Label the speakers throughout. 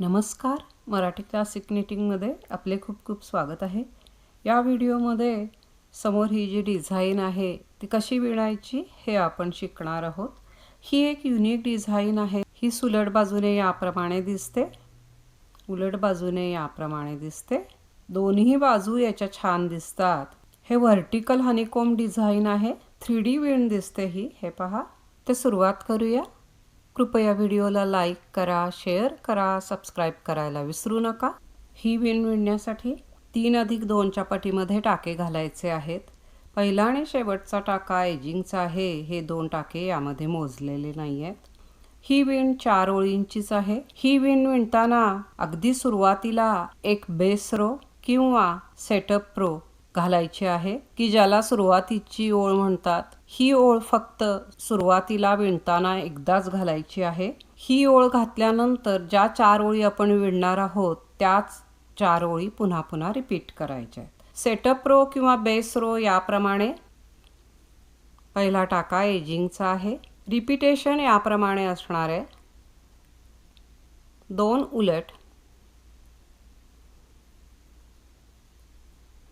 Speaker 1: नमस्कार. मराठी क्लासिक निटिंगमध्ये आपले खूप खूप स्वागत आहे. या व्हिडिओमध्ये समोर ही जी डिझाईन आहे ती कशी विणायची हे आपण शिकणार आहोत. ही एक युनिक डिझाईन आहे. ही सुलट बाजूने याप्रमाणे दिसते. उलट बाजूने याप्रमाणे दिसते. दोन्ही बाजू याच्या छान दिसतात. हे व्हर्टिकल हनीकोम डिझाईन आहे. थ्री डी विण दिसते ही. हे पहा. ते सुरुवात करूया. कृपया व्हिडिओला लाईक करा शेअर करा सबस्क्राईब करायला विसरू नका. ही विण विणण्यासाठी तीन अधिक दोनच्या पटीमध्ये टाके घालायचे आहेत. पहिला आणि शेवटचा टाका एजिंगचा आहे. हे दोन टाके यामध्ये मोजलेले नाही आहेत ही विण चार ओळींचीच आहे. ही विण विणताना अगदी सुरुवातीला एक बेस रो किंवा सेटअप प्रो घालायची आहे की ज्याला सुरुवातीची ओळ म्हणतात. ही ओळ फक्त सुरुवातीला विणताना एकदाच घालायची आहे. ही ओळ घातल्यानंतर ज्या चार ओळी आपण विणणार आहोत त्याच चार ओळी पुन्हा पुन्हा रिपीट करायच्या आहेत. सेटअप रो किंवा बेस रो याप्रमाणे पहिला टाका एजिंगचा आहे. रिपिटेशन याप्रमाणे असणार आहे. दोन उलट.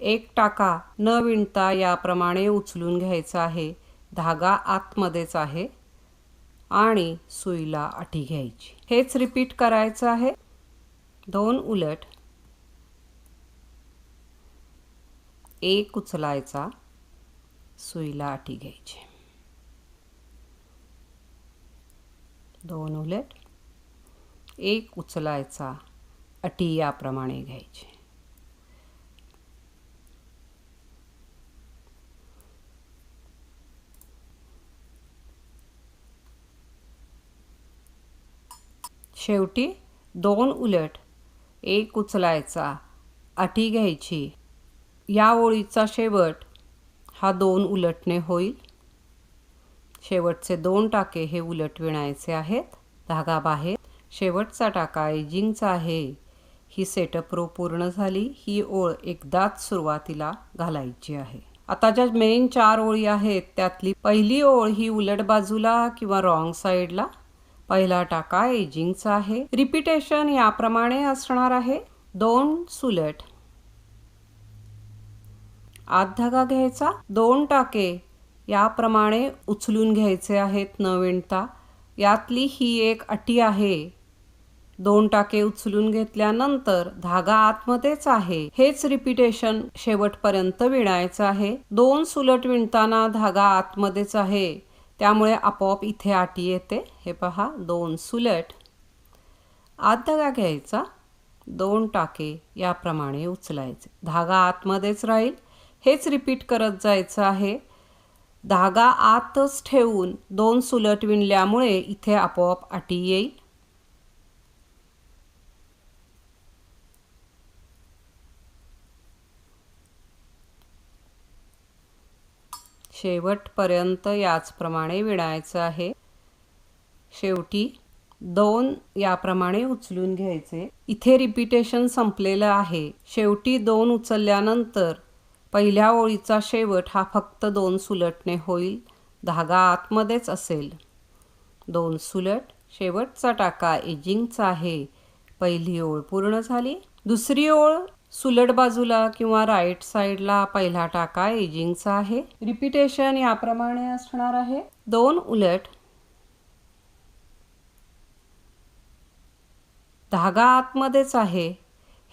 Speaker 1: एक टाका न विणता याप्रमाणे उचलून घ्यायचा आहे. धागा आतमध्येच आहे आणि सुईला अटी घ्यायची. हेच रिपीट करायचं आहे. दोन उलट. एक उचलायचा. सुईला अटी घ्यायची. दोन उलट. एक उचलायचा. अटी याप्रमाणे घ्यायची. शेवटी दोन उलट. एक उचलायचा अटी घ्यायची. या ओळीचा शेवट हा दोन उलटणे होईल. शेवटचे दोन टाके हे उलट विणायचे आहेत. धागा बाहेर. शेवटचा टाका एजिंगचा आहे. ही सेटअप रो पूर्ण झाली. ही ओळ एकदाच सुरुवातीला घालायची आहे. आता ज्या मेन चार ओळी आहेत त्यातली पहिली ओळ ही उलट बाजूला किंवा रॉंग साईडला पहिला टाका एजिंगचा आहे. रिपिटेशन याप्रमाणे असणार आहे. दोन सुलट. आत धागा घ्यायचा. दोन टाके याप्रमाणे उचलून घ्यायचे आहेत न विणता. यातली ही एक अटी आहे. दोन टाके उचलून घेतल्यानंतर धागा आतमध्येच आहे. हेच रिपिटेशन शेवटपर्यंत विणायचं आहे. दोन सुलट विणताना धागा आतमध्येच आहे. त्यामुळे आपोआप इथे आटी येते. हे पहा दोन सुलट. आत धागा घ्यायचा. दोन टाके याप्रमाणे उचलायचे. धागा आतमध्येच राहील. हेच रिपीट करत जायचं आहे. धागा आतच ठेवून दोन सुलट विणल्यामुळे इथे आपोआप आटी येईल. शेवटपर्यंत याचप्रमाणे विणायचं आहे. शेवटी दोन याप्रमाणे उचलून घ्यायचे. इथे रिपिटेशन संपलेलं आहे. शेवटी दोन उचलल्यानंतर पहिल्या ओळीचा शेवट हा फक्त दोन सुलटने होईल. धागा आतमध्येच असेल. दोन सुलट शेवटचा टाका एजिंगचा आहे. पहिली ओळ पूर्ण झाली. दुसरी ओळ सुलट बाजूला किंवा राईट साईडला पहिला टाका एजिंगचा आहे. रिपिटेशन याप्रमाणे असणार आहे. दोन उलट. धागा आतमध्येच आहे.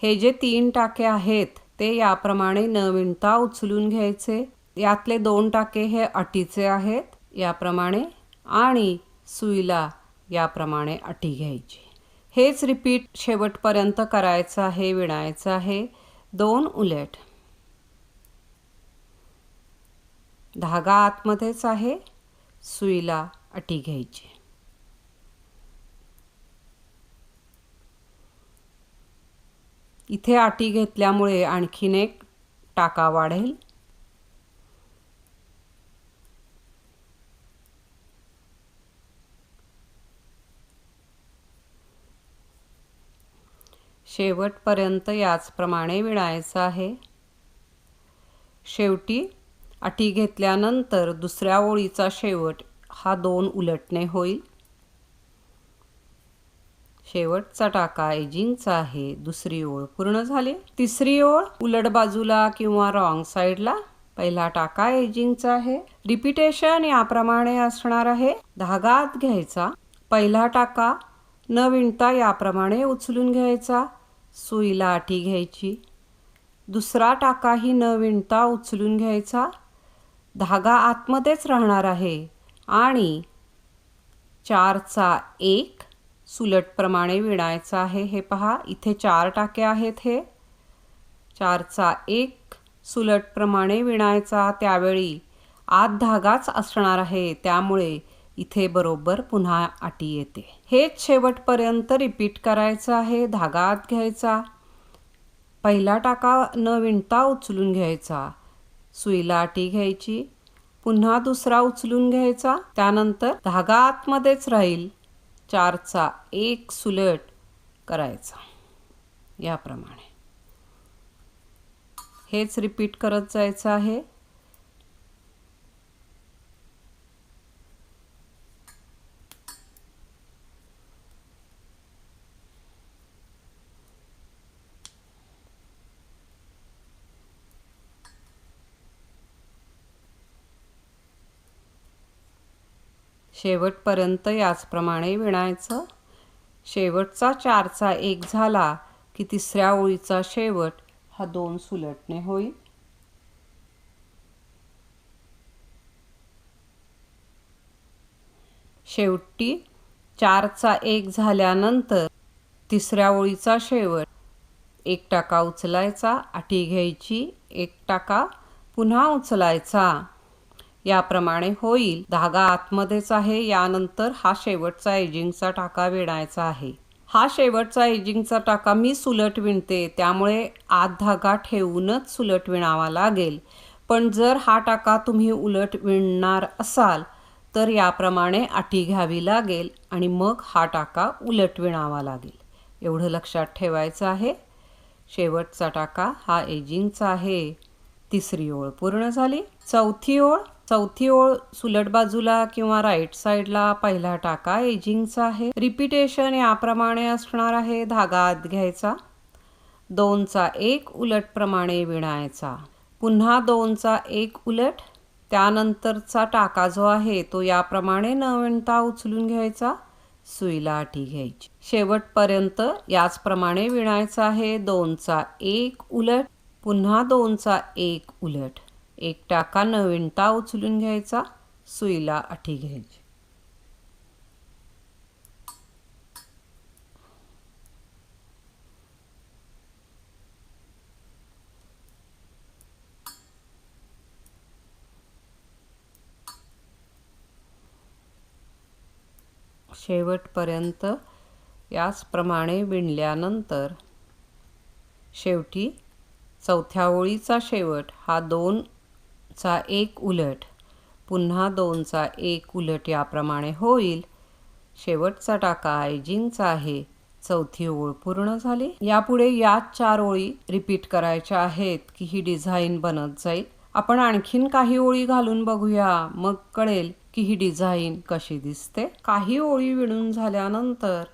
Speaker 1: हे जे तीन टाके आहेत ते याप्रमाणे न विणता उचलून घ्यायचे. यातले दोन टाके हे अटीचे आहेत याप्रमाणे आणि सुईला याप्रमाणे अटी घ्यायची. हेच रिपीट शेवटपर्यंत करायचं आहे विणायचं आहे. दोन उलट. धागा आतमध्येच आहे सुईला अटी घ्यायची. इथे अटी घेतल्यामुळे आणखीन एक टाका वाढेल. शेवटपर्यंत याचप्रमाणे विणायचं आहे. शेवटी अटी घेतल्यानंतर दुसऱ्या ओळीचा शेवट हा दोन उलटणे होईल. शेवटचा टाका एजिंगचा आहे. दुसरी ओळ पूर्ण झाली. तिसरी ओळ उलट बाजूला किंवा रॉंग साईडला. पहिला टाका एजिंगचा आहे. रिपिटेशन याप्रमाणे असणार आहे. धागा आत घ्यायचा. पहिला टाका न विणता याप्रमाणे उचलून घ्यायचा. सुईला आठी घ्यायची. दुसरा टाकाही न विणता उचलून घ्यायचा. धागा आतमध्येच राहणार आहे. आणि चारचा एक सुलटप्रमाणे विणायचा आहे. हे पहा इथे चार टाके आहेत हे. चारचा एक सुलटप्रमाणे विणायचा. त्यावेळी आत धागाच असणार आहे. त्यामुळे इथे बरोबर पुन्हा आटी येते. हेच शेवटपर्यंत रिपीट करायचं आहे धागा आत घ्यायचा. पहिला टाका न विणता उचलून घ्यायचा. सुईला आटी घ्यायची. पुन्हा दुसरा उचलून घ्यायचा. त्यानंतर धागा आतमध्येच राहील. चारचा एक सुलट करायचा. याप्रमाणे. हेच रिपीट करत जायचं आहे. शेवटपर्यंत याचप्रमाणे विणायचं. शेवटचा चारचा एक झाला की तिसऱ्या ओळीचा शेवट हा दोन सुलटणे होईल. शेवटी चारचा एक झाल्यानंतर तिसऱ्या ओळीचा शेवट. एक टाका उचलायचा आठी घ्यायची एक टाका पुन्हा उचलायचा. याप्रमाणे होईल. धागा आतमध्येच आहे. यानंतर हा शेवटचा एजिंगचा टाका विणायचा आहे. हा शेवटचा एजिंगचा टाका मी सुलट विणते. त्यामुळे आत धागा ठेवूनच सुलट विणावा लागेल. पण जर हा टाका तुम्ही उलट विणणार असाल तर याप्रमाणे अटी घ्यावी लागेल आणि मग हा टाका उलट विणावा लागेल. एवढं लक्षात ठेवायचं आहे. शेवटचा टाका हा एजिंगचा आहे. तिसरी ओळ पूर्ण झाली. चौथी ओळ चौथी ओळ सुलट बाजूला किंवा राईट साईडला पहिला टाका. एजिंगचा आहे. रिपिटेशन याप्रमाणे असणार आहे. धागा आत घ्यायचा. दोनचा एक उलटप्रमाणे विणायचा. पुन्हा दोनचा एक उलट. त्यानंतरचा टाका जो आहे तो याप्रमाणे न विणता उचलून घ्यायचा. सुईला आठी घ्यायची. शेवटपर्यंत याचप्रमाणे विणायचा आहे. दोनचा एक उलट. पुन्हा दोनचा एक उलट. एक टाका न विणता उचलून घ्यायचा सुईला आठी घ्यायची. शेवटपर्यंत याचप्रमाणे विणल्यानंतर शेवटी चौथ्या ओळीचा शेवट हा दोन चा एक उलट. पुन्हा दोनचा एक उलट याप्रमाणे होईल. शेवटचा टाका आयजिंगचा आहे. चौथी ओळ पूर्ण झाली. यापुढे याच चार ओळी रिपीट करायच्या आहेत की ही डिझाईन बनत जाईल. आपण आणखीन काही ओळी घालून बघूया. मग कळेल की ही डिझाईन कशी दिसते. काही ओळी विणून झाल्यानंतर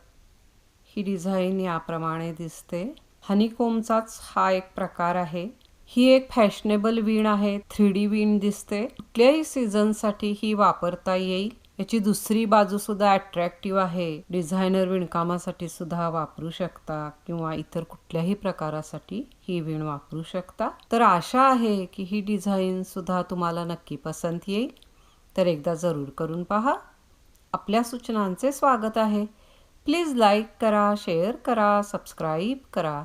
Speaker 1: ही डिझाईन याप्रमाणे दिसते. हनीकोमचाच हा एक प्रकार आहे. ही एक फॅशनेबल वीण आहे. थ्री डी वीण दिसते. कुठल्याही सीझनसाठी ही वापरता येईल. याची दुसरी बाजू सुद्धा अट्रॅक्टिव्ह आहे. डिझायनर विणकामासाठी सुद्धा वापरू शकता किंवा इतर कुठल्याही प्रकारासाठी ही विण वापरू शकता. तर आशा आहे की ही डिझाईन सुद्धा तुम्हाला नक्की पसंत येईल. तर एकदा जरूर करून पहा. आपल्या सूचनांचे स्वागत आहे. प्लीज लाईक करा शेअर करा सबस्क्राईब करा.